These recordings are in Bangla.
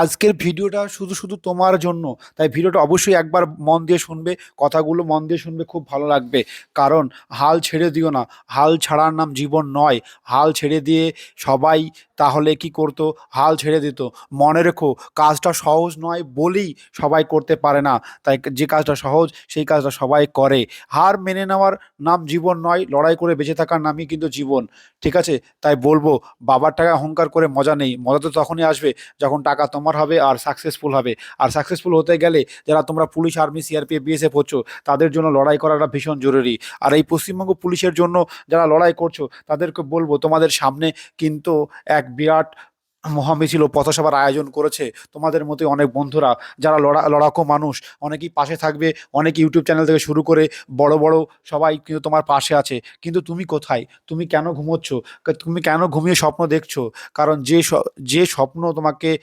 আজকের ভিডিওটা শুধু শুধু তোমার জন্য। তাই ভিডিওটা অবশ্যই একবার মন দিয়ে শুনবে, কথাগুলো মন দিয়ে শুনবে, খুব ভালো লাগবে। কারণ হাল ছেড়ে দিও না। হাল ছাড়ার নাম জীবন নয়। হাল ছেড়ে দিয়ে সবাই তাহলে কি করতো? হাল ছেড়ে দিত। মনে রেখো, কাজটা সহজ নয় বলেই সবাই করতে পারে না। তাই যে কাজটা সহজ, সেই কাজটা সবাই করে। হার মেনে নেওয়ার নাম জীবন নয়, লড়াই করে বেঁচে থাকার নামই কিন্তু জীবন। ঠিক আছে? তাই বলব, বাবার টাকায় অহংকার করে মজা নেই। মজা তো তখনই আসবে যখন টাকা তোমার হবে আর সাকসেসফুল হবে। আর সাকসেসফুল হতে গেলে যারা তোমরা পুলিশ আর্মি সিআরপিএফ বিএসএফ হচ্ছ, তাদের জন্য লড়াই করাটা ভীষণ জরুরি। আর এই পশ্চিমবঙ্গ পুলিশের জন্য যারা লড়াই করছ, তাদেরকে বলব, তোমাদের সামনে কিন্তু এক বিরাট মহামিছিল পথসভার আয়োজন করেছে। তোমাদের মতোই অনেক বন্ধুরা, যারা লড়া, লড়াকো মানুষ, অনেকেই পাশে থাকবে, অনেক ইউটিউব চ্যানেল থেকে শুরু করে বড় বড় সবাই কিন্তু তোমার পাশে আছে। কিন্তু তুমি কোথায়? তুমি কেন ঘুমোচ্ছ? তুমি কেন ঘুমিয়ে স্বপ্ন দেখছ? কারণ যে যে স্বপ্ন তোমাকে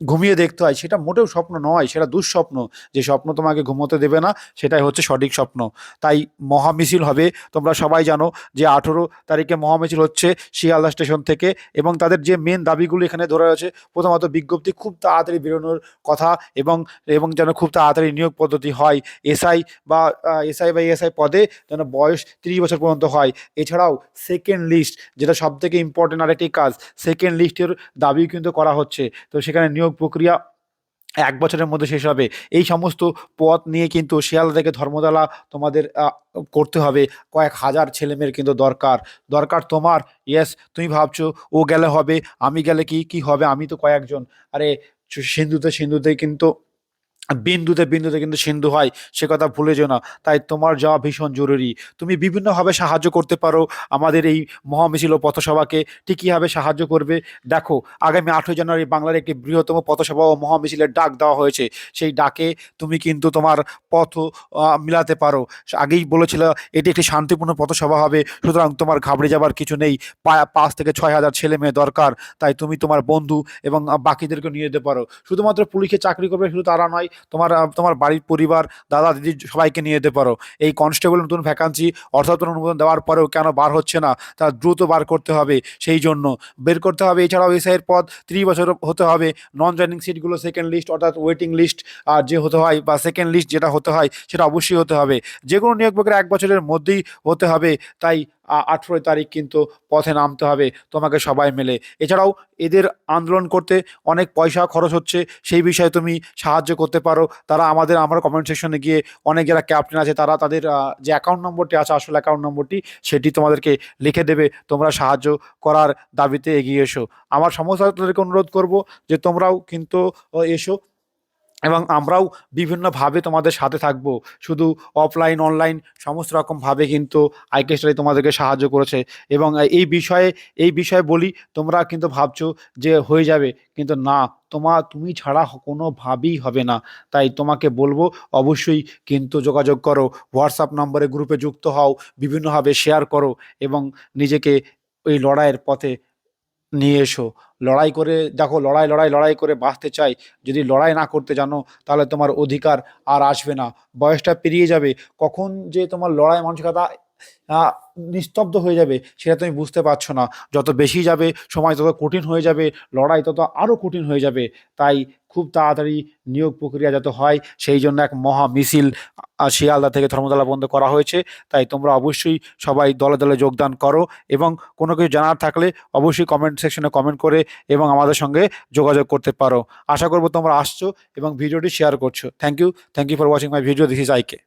ঘুমিয়ে দেখতে হয়। সেটা মোটেও স্বপ্ন নয়, সেটা দুঃস্বপ্ন যে স্বপ্ন তোমাকে ঘুমোতে দেবে না, সেটাই হচ্ছে সঠিক স্বপ্ন। তাই মহামিছিল হবে। তোমরা সবাই জানো যে আঠেরো তারিখে মহামিছিল হচ্ছে শিয়ালদা স্টেশন থেকে এবং তাদের যে মেন দাবিগুলো এখানে ধরে রয়েছে প্রথমত বিজ্ঞপ্তি খুব তাড়াতাড়ি বেরোনোর কথা এবং এবং যেন খুব তাড়াতাড়ি নিয়োগ পদ্ধতি হয়। এসআই বা এসআই বা এসআই পদে যেন বয়স তিরিশ বছর পর্যন্ত হয়। এছাড়াও সেকেন্ড লিস্ট যেটা সব থেকে ইম্পর্টেন্ট আরেকটি কাজ সেকেন্ড লিস্টের দাবি কিন্তু করা হচ্ছে। তো সেখানে নিয়োগ প্রক্রিয়া এক বছরের মধ্যে শেষ হবে। এই সমস্ত পথ নিয়ে কিন্তু শিয়ালদা থেকে ধর্মতলা তোমাদের করতে হবে। কয়েক হাজার ছেলেমেয়ের কিন্তু দরকার। দরকার তোমার। ইয়েস তুমি ভাবছ, ও গেলে হবে, আমি গেলে কি কি হবে? আমি তো কয়েকজন। আরে, সিন্ধুতে সিন্ধুতে কিন্তু বিন্দুতে বিন্দুতে কিন্তু সিন্ধু হয়, সে কথা ভুলে যেও না। তাই তোমার যাওয়া ভীষণ জরুরি। তুমি বিভিন্নভাবে সাহায্য করতে পারো আমাদের এই মহামিছিল পথসভাকে। ঠিক কীভাবে সাহায্য করবে। দেখো, আগামী আঠই জানুয়ারি বাংলার একটি বৃহত্তম পথসভা ও মহামিছিলের ডাক দেওয়া হয়েছে। সেই ডাকে তুমি কিন্তু তোমার পথ মিলাতে পারো। আগেই বলেছিল, এটি একটি শান্তিপূর্ণ পথসভা হবে। সুতরাং তোমার ঘাবড়ে যাবার কিছু নেই। পাঁচ থেকে ছয় হাজার ছেলে মেয়ে দরকার। তাই তুমি তোমার বন্ধু এবং বাকিদেরকে নিয়ে যেতে পারো। শুধুমাত্র পুলিশে চাকরি করবে শুধু তারা নয় তোমার তোমার বাড়ির পরিবার, দাদা, দিদি সবাইকে নিয়ে যেতে পারো। এই কনস্টেবল নতুন ভ্যাকান্সি অর্থাৎ অনুমোদন দেওয়ার পরেও কেন বার হচ্ছে না? তা দ্রুত বার করতে হবে সেই জন্য। বের করতে হবে, এছাড়াও এসআইয়ের পদ ত্রিশ বছর হতে হবে। নন জয়নিং সিটগুলো সেকেন্ড লিস্ট অর্থাৎ ওয়েটিং লিস্ট আর যে হতে হয় বা সেকেন্ড লিস্ট যেটা হতে হয়, সেটা অবশ্যই হতে হবে। যে কোনো নিয়োগ প্রক্রিয়া এক বছরের মধ্যেই হতে হবে। তাই আঠেরোই তারিখ কিন্তু পথে নামতে হবে তোমাকে সবাই মিলে। এছাড়াও এদের আন্দোলন করতে অনেক পয়সা খরচ হচ্ছে, সেই বিষয়ে তুমি সাহায্য করতে পারো। তারা আমাদের, আমার কমেন্ট সেকশনে গিয়ে অনেক যারা ক্যাপ্টেন আছে, তারা তাদের যে অ্যাকাউন্ট নম্বরটি আছে, আসল অ্যাকাউন্ট নম্বরটি সেটি তোমাদেরকে লিখে দেবে। তোমরা সাহায্য করার দাবিতে এগিয়ে এসো। আমার সমস্ত অনুরোধ করব যে তোমরাও কিন্তু এসো। এবং আমরাও বিভিন্নভাবে তোমাদের সাথে থাকব। শুধু অফলাইন অনলাইন সমস্ত রকমভাবে কিন্তু আইকেস্টারি তোমাদেরকে সাহায্য করেছে। এবং এই বিষয়ে এই বিষয়ে বলি, তোমরা কিন্তু ভাবছ যে হয়ে যাবে, কিন্তু না তোমার তুমি ছাড়া কোনোভাবেই হবে না। তাই তোমাকে বলব, অবশ্যই কিন্তু যোগাযোগ করো হোয়াটসঅ্যাপ নম্বরে গ্রুপে যুক্ত হও, বিভিন্নভাবে শেয়ার করো এবং নিজেকে ওই লড়াইয়ের পথে নিয়ে এসো। লড়াই করে দেখো, লড়াই লড়াই লড়াই করে বাঁচতে চাই। যদি লড়াই না করতে জানো, তাহলে তোমার অধিকার আর আসবে না। বয়সটা পেরিয়ে যাবে। কখন যে তোমার লড়াই, মানসিকতা নিস্তব্ধ হয়ে যাবে, সেটা তুমি বুঝতে পারছ না। যত বেশি যাবে, সময় তত কঠিন হয়ে যাবে, লড়াই তত আরও কঠিন হয়ে যাবে। তাই খুব তাড়াতাড়ি নিয়োগ প্রক্রিয়া যাতে হয়, সেই জন্য এক মহা মিছিল শিয়ালদা থেকে ধর্মতলা বন্ধ করা হয়েছে। তাই তোমরা অবশ্যই সবাই দলে দলে যোগদান করো এবং কোনো কিছু জানার থাকলে অবশ্যই কমেন্ট সেকশনে কমেন্ট করে এবং আমাদের সঙ্গে যোগাযোগ করতে পারো। আশা করব তোমরা আসছো এবং ভিডিওটি শেয়ার করছ। Thank you thank you for watching my video this is আইকে